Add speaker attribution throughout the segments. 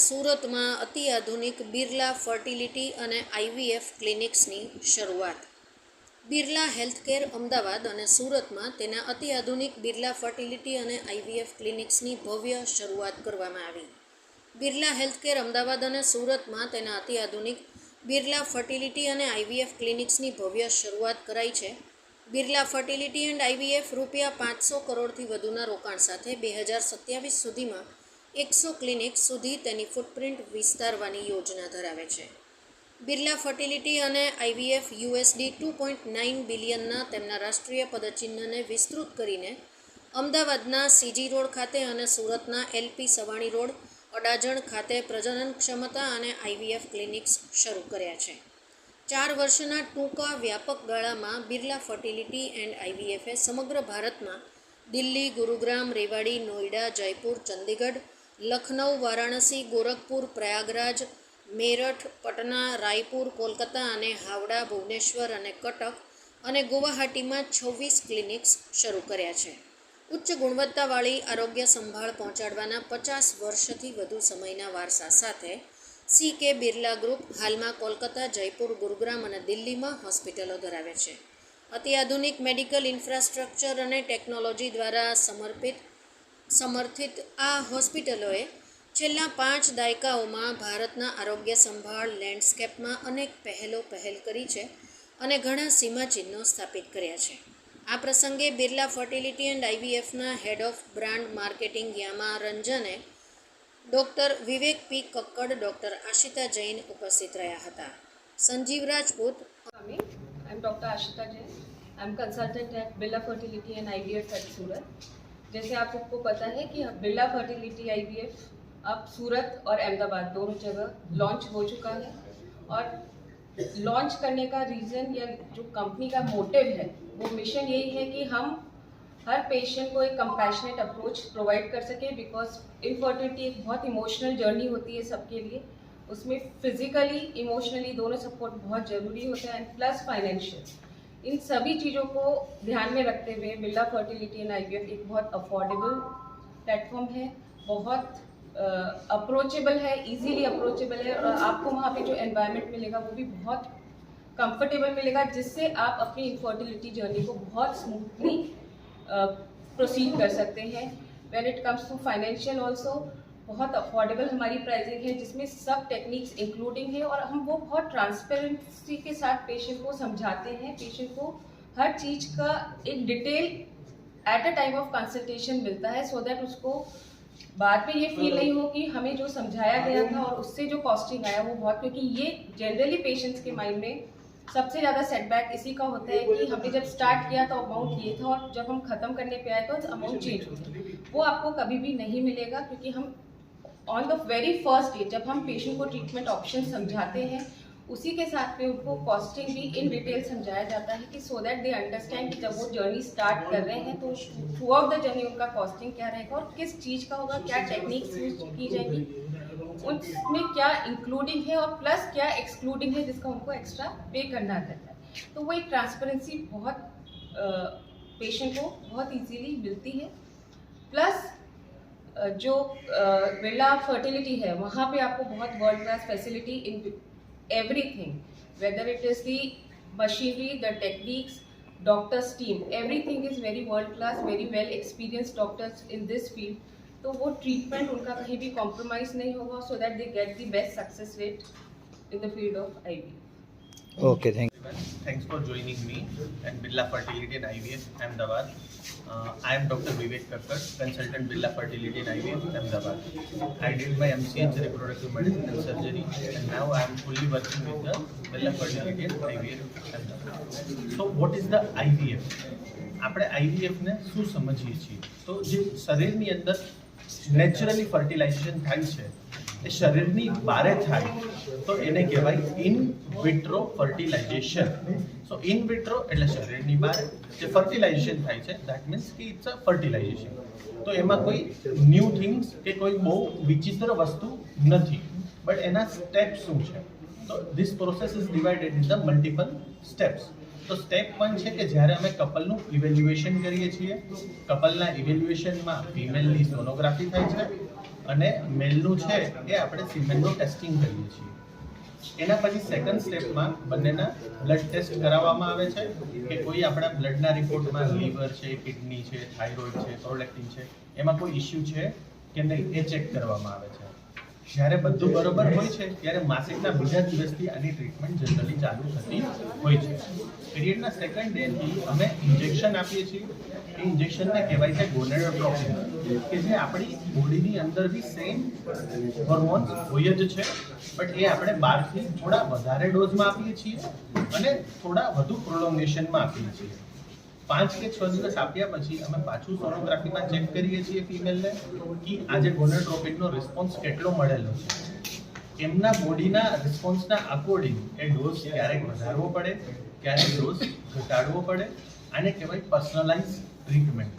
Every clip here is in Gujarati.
Speaker 1: સુરતમાં અતિઆધુનિક બિરલા ફર્ટિલિટી અને આઈવીએફ ક્લિનિક્સની શરૂઆત. બિરલા હેલ્થકેર અમદાવાદ અને સુરતમાં તેના અતિઆધુનિક બિરલા ફર્ટિલિટી અને આઈવીએફ ક્લિનિક્સની ભવ્ય શરૂઆત કરવામાં આવી. બિરલા હેલ્થકેર અમદાવાદ અને સુરતમાં તેના અતિઆધુનિક બિરલા ફર્ટિલિટી અને આઈવીએફ ક્લિનિક્સની ભવ્ય શરૂઆત કરાઈ છે. બિરલા ફર્ટિલિટી એન્ડ આઈવીએફ રૂપિયા પાંચસો કરોડથી વધુના રોકાણ સાથે બે હજાર સત્યાવીસ સુધીમાં એકસો ક્લિનિક્સ સુધી તેની ફૂટપ્રિન્ટ વિસ્તારવાની યોજના ધરાવે છે. બિરલા ફર્ટિલિટી અને IVF USD two point nine બિલિયનના તેમના રાષ્ટ્રીય પદચિહ્નને વિસ્તૃત કરીને અમદાવાદના સીજી રોડ ખાતે અને સુરતના એલપી સવાણી રોડ, અડાજણ ખાતે પ્રજનન ક્ષમતા અને આઈવીએફ ક્લિનિક્સ શરૂ કર્યા છે. ચાર વર્ષના ટૂંકા વ્યાપક ગાળામાં બિરલા ફર્ટિલિટી એન્ડ આઈવીએફે સમગ્ર ભારતમાં દિલ્હી, ગુરુગ્રામ, રેવાડી, નોઈડા, જયપુર, ચંદીગઢ લખનઉ વારાણસી, ગોરખપુર, પ્રયાગરાજ, મેરઠ, પટના, રાયપુર, કોલકાતા અને હાવડા, ભુવનેશ્વર અને કટક અને ગુવાહાટીમાં છવ્વીસ ક્લિનિક્સ શરૂ કર્યા છે. ઉચ્ચ ગુણવત્તાવાળી આરોગ્ય સંભાળ પહોંચાડવાના પચાસ વર્ષથી વધુ સમયના વારસા સાથે સી કે બિરલા ગ્રુપ હાલમાં કોલકાતા, જયપુર, ગુરુગ્રામ અને દિલ્હીમાં હોસ્પિટલો ધરાવે છે. અત્યાધુનિક મેડિકલ ઇન્ફ્રાસ્ટ્રક્ચર અને ટેકનોલોજી દ્વારા સમર્પિત સમર્થિત આ હોસ્પિટલોએ છેલ્લા પાંચ દાયકાઓમાં ભારતના આરોગ્ય સંભાળ લેન્ડસ્કેપમાં અનેક પહેલો પહેલ કરી છે અને ઘણા સીમાચિહ્નો સ્થાપિત કર્યા છે. આ પ્રસંગે Birla fertility and આઈવીએફના head of brand marketing Yama રંજને doctor Vivek P Kakkad, doctor Ashita Jain ઉપસ્થિત રહ્યા હતા. Sanjeev Rajput
Speaker 2: am doctor Ashita Jain. I am consultant at Birla Fertility and IVF at Surat जैसे आप सबको पता है कि बिरला फर्टिलिटी आईवीएफ अब सूरत और अहमदाबाद दोनों जगह लॉन्च हो चुका है। और लॉन्च करने का रीज़न या जो कंपनी का मोटिव है, वो मिशन यही है कि हम हर पेशेंट को एक कंपैशनेट अप्रोच प्रोवाइड कर सके बिकॉज़ इनफर्टिलिटी एक बहुत इमोशनल जर्नी होती है सबके लिए। उसमें फिजिकली इमोशनली दोनों सपोर्ट बहुत ज़रूरी होता है एंड प्लस फाइनेंशियल इन सभी चीज़ों को ध्यान में रखते हुए बिरला फर्टिलिटी एंड आईवीएफ एक बहुत अफोर्डेबल प्लेटफॉर्म है बहुत अप्रोचेबल uh, है इजीली अप्रोचेबल है और आपको वहाँ पे जो एनवायरनमेंट मिलेगा वो भी बहुत कंफर्टेबल मिलेगा जिससे आप अपनी इनफर्टिलिटी जर्नी को बहुत स्मूथली प्रोसीड uh, कर सकते हैं। When it comes to financial also बहुत अफोर्डेबल हमारी प्राइसिंग है जिसमें सब टेक्निक्स इंक्लूडिंग है और हम वो बहुत ट्रांसपेरेंसी के साथ पेशेंट को समझाते हैं। पेशेंट को हर चीज़ का एक detail at a time of consultation मिलता है सो so दैट उसको बाद में ये फील नहीं हो कि हमें जो समझाया गया था और उससे जो कॉस्टिंग आया वो बहुत क्योंकि ये जनरली पेशेंट्स के माइंड में सबसे ज़्यादा सेटबैक इसी का होता है कि हमने जब स्टार्ट किया तो अमाउंट ये था और जब हम ख़त्म करने पे आए तो अमाउंट चेंज हो। गया वो आपको कभी भी नहीं मिलेगा क्योंकि हम on the very first day जब हम पेशेंट को ट्रीटमेंट ऑप्शन समझाते हैं, उसी के साथ में उनको कॉस्टिंग भी इन डिटेल समझाया जाता है कि सो दैट दे अंडरस्टैंड कि जब वो जर्नी स्टार्ट कर रहे हैं तो थ्रू आउट द जर्नी उनका कॉस्टिंग क्या रहेगा और किस चीज़ का होगा, क्या टेक्निक्स यूज़ की जाएगी, उसमें क्या इंक्लूडिंग है और प्लस क्या एक्सक्लूडिंग है जिसका उनको एक्स्ट्रा पे करना रहता है। तो वो एक ट्रांसपेरेंसी बहुत पेशेंट को बहुत इजीली मिलती है। प्लस जो बिरला फर्टिलिटी है, वहाँ पे आपको बहुत world class facility in everything whether it is the machinery the techniques doctors team everything is very world class very well experience doctors in this field तो वो ट्रीटमेंट उनका कहीं भी कॉम्प्रोमाइज़ नहीं होगा so that they get the best success rate in the field of I
Speaker 3: Thanks for joining me at Birla Fertility and IVF, Ahmedabad. Uh, I am Dr. Vivek Kakkar, consultant Birla Fertility and IVF, Ahmedabad. I did my MCH in reproductive medicine and surgery, and now I am fully working with the Birla Fertility and IVF, Ahmedabad. So, what is the IVF? આપણે આઈવીએફને શું સમજીએ છીએ તો જે શરીરની અંદર નેચરલી ફર્ટિલાઇઝેશન થાય છે એ શરીરની બારે થાય તો એને કહેવાય in vitro fertilization so in vitro એટલે શરીરની બહાર જે ફર્ટિલાઇઝેશન થાય છે દેટ મીન્સ કે ઇટ્સ અ ફર્ટિલાઇઝેશન તો એમાં કોઈ ન્યૂ થિંગ્સ કે કોઈ બહુ વિચિત્ર વસ્તુ નથી. બટ એના સ્ટેપ શું છે? તો this process is divided in the multiple steps તો સ્ટેપ વન છે કે જ્યારે અમે કપલનું ઇવેલ્યુએશન કરીએ છીએ, કપલના ઇવેલ્યુએશનમાં ફિમેલની સોનોગ્રાફી થાય છે અને મેલનું છે એ આપણે સિમેન્ટનું ટેસ્ટિંગ કરીએ છીએ. એના પછી સેકન્ડ સ્ટેપમાં બંનેના બ્લડ ટેસ્ટ કરાવવામાં આવે છે કે કોઈ આપણા બ્લડના રિપોર્ટમાં લીવર છે કિડની છે થાઇરોઇડ છે પ્રોલેક્ટિન છે, એમાં કોઈ ઇસ્યુ છે? કે નહીં? એ ચેક કરવામાં આવે છે. જ્યારે બધું બરોબર હોય છે, ત્યારે માસિકના બીજા દિવસથી આની ટ્રીટમેન્ટ જનરલી ચાલુ થતી હોય છે. પીરિયડના સેકન્ડ ડેથી અમે ઇન્જેક્શન આપીએ છીએ. એ ઇન્જેક્શનને કહેવાય છે ગોનેડોટ્રોપિન કે જે આપણી બોડીની અંદર બી સેમ હોર્મોન હોય જ છે. બટ એ આપણે બહારથી થોડા વધારે ડોઝમાં આપીએ છીએ અને થોડા વધુ પ્રોલોંગેશનમાં આપીએ છીએ. પાંચ કે છ દિવસ આપ્યા પછી અમે પાછું સોનોગ્રાફીમાં ચેક કરીએ છીએ ફિમેલને કે આજે ગોનેટ્રોપિનનો રિસ્પોન્સ કેટલો મળેલો છે. એમના બોડીના રિસ્પોન્સના અકોર્ડિંગ એ ડોઝ ક્યારેક વધારવો પડે, ક્યારેક ડોઝ ઘટાડવો પડે આને કહેવાય પર્સનલાઇઝ ટ્રીટમેન્ટ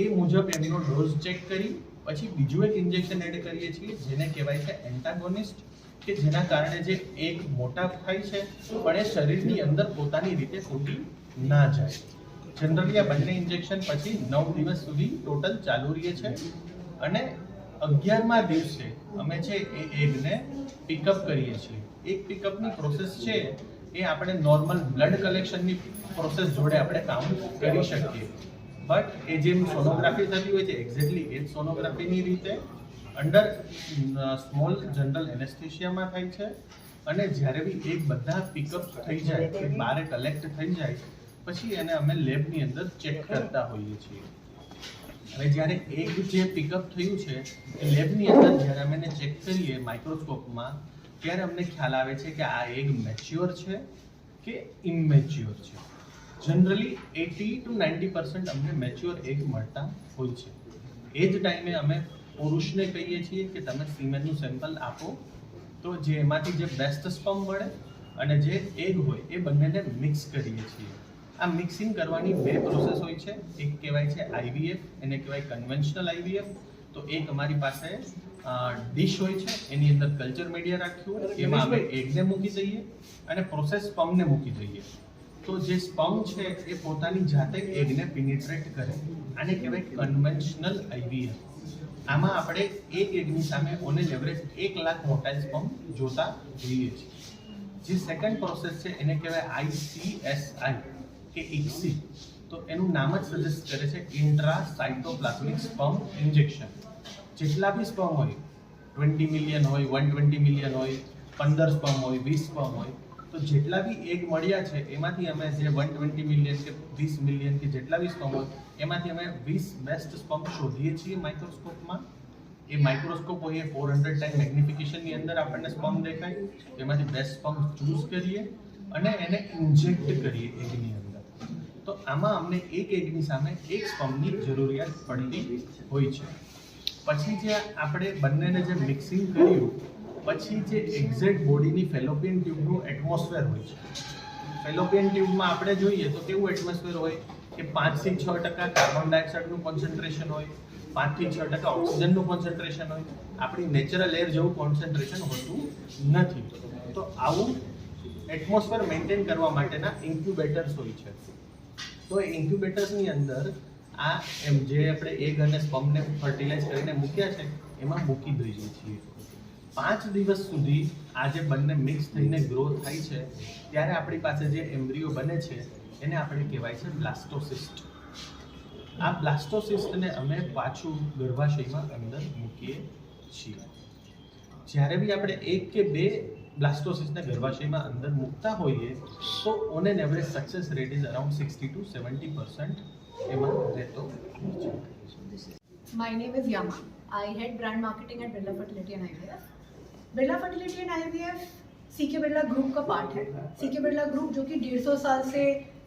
Speaker 3: એ મુજબ એમનો ડોઝ ચેક કરી, પછી બીજું એક ઇન્જેક્શન એડ કરીએ છીએ, જેને કહેવાય છે એન્ટાગોનિસ્ટ કે જેના કારણે જે એક મોટા થાય છે, પણ એ શરીરની અંદર પોતાની રીતે ફૂટી ના જાય. જનરલી આ બંને ઇન્જેક્શન પછી નવ દિવસ સુધી ટોટલ ચાલુ રહીએ છે અને અગિયારમા દિવસે અમે છે એ એગને પિકઅપ કરીએ છીએ. એક પિકઅપની પ્રોસેસ છે એ આપણે નોર્મલ બ્લડ કલેક્શનની પ્રોસેસ જોડે આપણે કામ કરી શકીએ. બટ એ જેમ સોનોગ્રાફી થતી હોય છે એક્ઝેક્ટલી એ સોનોગ્રાફીની રીતે અંડર સ્મોલ જનરલ એનેસ્થેશિયામાં થાય છે. અને જ્યારે બી એક બધા પિકઅપ થઈ જાય કે બારે કલેક્ટ થઈ જાય પછી એને અમે લેબની અંદર ચેક કરતા હોઈએ છીએ. હવે જ્યારે એક જે પિકઅપ થયું છે એ લેબની અંદર જ્યારે અમે એને ચેક કરીએ માઇક્રોસ્કોપમાં ત્યારે અમને ખ્યાલ આવે છે કે આ એગ મેચ્યોર છે કે ઇમેચ્યોર છે. Generally eighty to ninety percent અમને મેચ્યોર એગ મળતા હોય છે. એ જ ટાઈમે અમે પુરુષને કહીએ છીએ કે તમે સિમેનનું સેમ્પલ આપો તો જે એમાંથી જે બેસ્ટ સ્પમ મળે અને જે એગ હોય એ બંનેને મિક્સ કરીએ છીએ. આ મિક્સિંગ કરવાની બે પ્રોસેસ હોય છે. એક કહેવાય છે આઈવીએફ એને કહેવાય કન્વેન્શનલ આઈવીએફ તો એક અમારી પાસે ડીશ હોય છે એની અંદર કલ્ચર મીડિયા રાખ્યું હોય એમાં અમે એગને મૂકી દઈએ અને પ્રોસેસ સ્પમને મૂકી દઈએ. તો જે સ્પમ છે એ પોતાની જાતે એગને પિનિટ્રેટ કરે. આને કહેવાય કન્વેન્શનલ આઈવીએફ આમાં આપણે એક એડની સામે ઓને એવરેજ એક લાખ મોટા સ્પમ જોતા જોઈએ છીએ. જે સેકન્ડ પ્રોસેસ છે, એને કહેવાય આઈસીએસઆઈ કે ઇક્સી તો એનું નામ જ સજેસ્ટ કરે છે ઇન્ટ્રા સાઇટોપ્લાઝમિક સ્પમ ઇન્જેક્શન જેટલા બી સ્પમ હોય ટ્વેન્ટી મિલિયન હોય વન ટ્વેન્ટી મિલિયન હોય, પંદર સ્પમ હોય, વીસ સ્પમ હોય તો જેટલા બી એગ મળ્યા છે, એમાંથી અમે જે વન ટ્વેન્ટી મિલિયન કે વીસ મિલિયન કે જેટલા બી સ્પમ હોય, એમાંથી અમે વીસ બેસ્ટ સ્પમ શોધીએ છીએ માઇક્રોસ્કોપમાં એ માઇક્રોસ્કોપ હોય એ ફોર હંડ્રેડ ટાઈમ મેગ્નિફિકેશનની અંદર આપણને સ્પમ દેખાય. એમાંથી બેસ્ટ સ્પમ ચૂઝ કરીએ અને એને ઇન્જેક્ટ કરીએ એગની અંદર. તો આમાં અમને એક એગની સામે એક સ્પમની જરૂરિયાત પડતી હોય છે. પછી જે આપણે બંનેને જે મિક્સિંગ કર્યું પછી જે એક્ઝેક્ટ બોડીની ફેલોપિયન ટ્યુબનું એટમોસ્ફેર હોય છે. ફેલોપિયન ટ્યુબમાં આપણે જોઈએ તો કેવું એટમોસ્ફેર હોય કે પાંચથી છ ટકા કાર્બન ડાયોક્સાઇડનું કોન્સન્ટ્રેશન હોય પાંચથી છ ટકા ઓક્સિજનનું કોન્સન્ટ્રેશન હોય. આપણી નેચરલ એર જેવું કોન્સન્ટ્રેશન હોતું નથી. તો આવું એટમોસ્ફેર મેન્ટેન કરવા માટેના ઇન્ક્યુબેટર્સ હોય છે. તો એ ઇન્ક્યુબેટર્સની અંદર આ એમ જે આપણે એગ અને સ્પમને ફર્ટિલાઇઝ કરીને મૂક્યા છે, એમાં મૂકી દઈએ છીએ. પાંચ દિવસ સુધી આ જે બંને મિક્સ થઈને ગ્રો થાય છે, ત્યારે આપણી પાસે જે એમ્બ્રિયો બને છે, એને આપણે કહેવાય છે બ્લાસ્ટોસિસ્ટ આ બ્લાસ્ટોસિસ્ટને અમે પાછું ગર્ભાશયમાં અંદર મૂકીએ છીએ જ્યારે બી આપણે એક કે બે બ્લાસ્ટોસિસ્ટને ગર્ભાશયમાં અંદર મૂકતા હોઈએ, તો on an average success rate is around sixty to seventy percent એમાં રહેતો
Speaker 4: my name is Yama. I head brand marketing at Birla Fertility and IVF. Birla Fertility and IVF CK Birla group का पार्ट है। सीके बिरला ग्रुप जो कि डेढ़ सौ साल से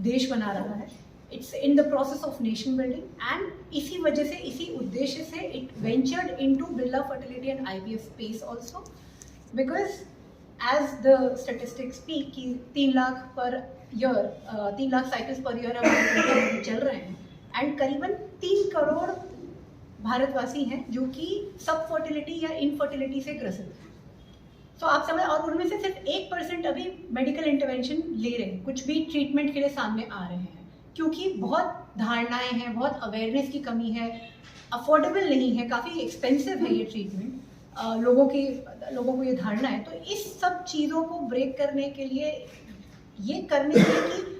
Speaker 4: देश बना रहा है। It's in the process of nation building and इसी वजह से, इसी उद्देश्य से it ventured into Birla Fertility and IVF space also because as the statistics speak कि तीन लाख पर ईयर तीन लाख साइकिल्स पर ईयर चल रहे हैं एंड करीबन तीन करोड़ भारतवासी हैं जो कि सब फर्टिलिटी या इनफर्टिलिटी से ग्रसित हैं। तो आप समझ और उनमें से सिर्फ़ एक परसेंट अभी मेडिकल इंटरवेंशन ले रहे हैं। कुछ भी ट्रीटमेंट के लिए सामने आ रहे हैं। क्योंकि बहुत धारणाएँ हैं बहुत अवेयरनेस की कमी है। अफोर्डेबल नहीं है काफ़ी एक्सपेंसिव है ये ट्रीटमेंट लोगों की लोगों को ये धारणा है। तो इस सब चीज़ों को ब्रेक करने के लिए ये करने के लिए कि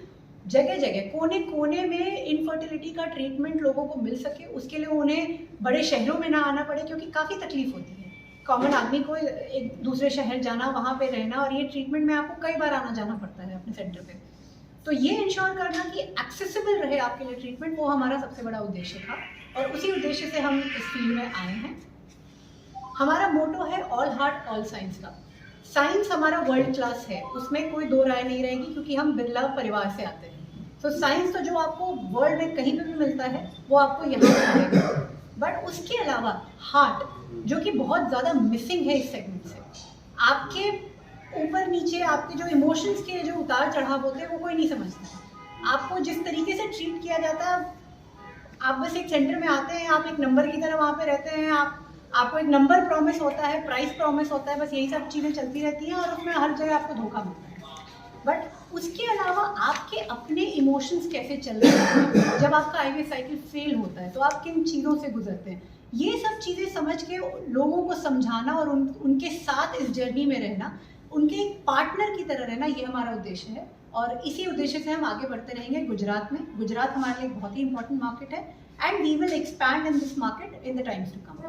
Speaker 4: जगह जगह कोने कोने में इनफर्टिलिटी का ट्रीटमेंट लोगों को मिल सके। उसके लिए उन्हें बड़े शहरों में ना आना पड़े क्योंकि काफ़ी तकलीफ़ होती है। कॉमन आदमी को एक दूसरे शहर जाना, वहाँ पे रहना और ये ट्रीटमेंट में आपको कई बार आना जाना पड़ता है अपने सेंटर पे। तो ये इंश्योर करना कि एक्सेसिबल रहे आपके लिए ट्रीटमेंट वो हमारा सबसे बड़ा उद्देश्य था और उसी उद्देश्य से हम इस फ़ील्ड में आए हैं। हमारा मोटो है ऑल हार्ट ऑल साइंस का। साइंस हमारा वर्ल्ड क्लास है, उसमें कोई दो राय नहीं रहेगी क्योंकि हम बिरला परिवार से आते हैं। तो साइंस तो जो आपको वर्ल्ड में कहीं पर भी मिलता है, वो आपको यहाँ मिलेगा। बट उसके अलावा हार्ट जो कि बहुत ज़्यादा मिसिंग है इस सेगमेंट से। आपके ऊपर नीचे आपके जो इमोशंस के जो उतार चढ़ाव होते हैं, वो कोई नहीं समझता। आपको जिस तरीके से ट्रीट किया जाता है आप बस एक सेंटर में आते हैं, आप एक नंबर की तरह वहाँ पे रहते हैं, आप, आपको एक नंबर प्रॉमिस होता है प्राइस प्रॉमिस होता है, बस यही सब चीज़ें चलती रहती हैं और उसमें हर जगह आपको धोखा मिलता है। बट उसके अलावा आपके अपने इमोशंस कैसे चल रहे हैं? जब आपका आई साइकिल फेल होता है तो आप किन चीज़ों से गुजरते हैं? ये सब चीज़ें समझ के लोगों को समझाना और उन, उनके साथ इस जर्नी में रहना, उनके एक पार्टनर की तरह रहना, ये हमारा उद्देश्य है। और इसी उद्देश्य से हम आगे बढ़ते रहेंगे गुजरात में। गुजरात हमारे लिए बहुत ही इंपॉर्टेंट मार्केट है and we will expand in this market in the times to come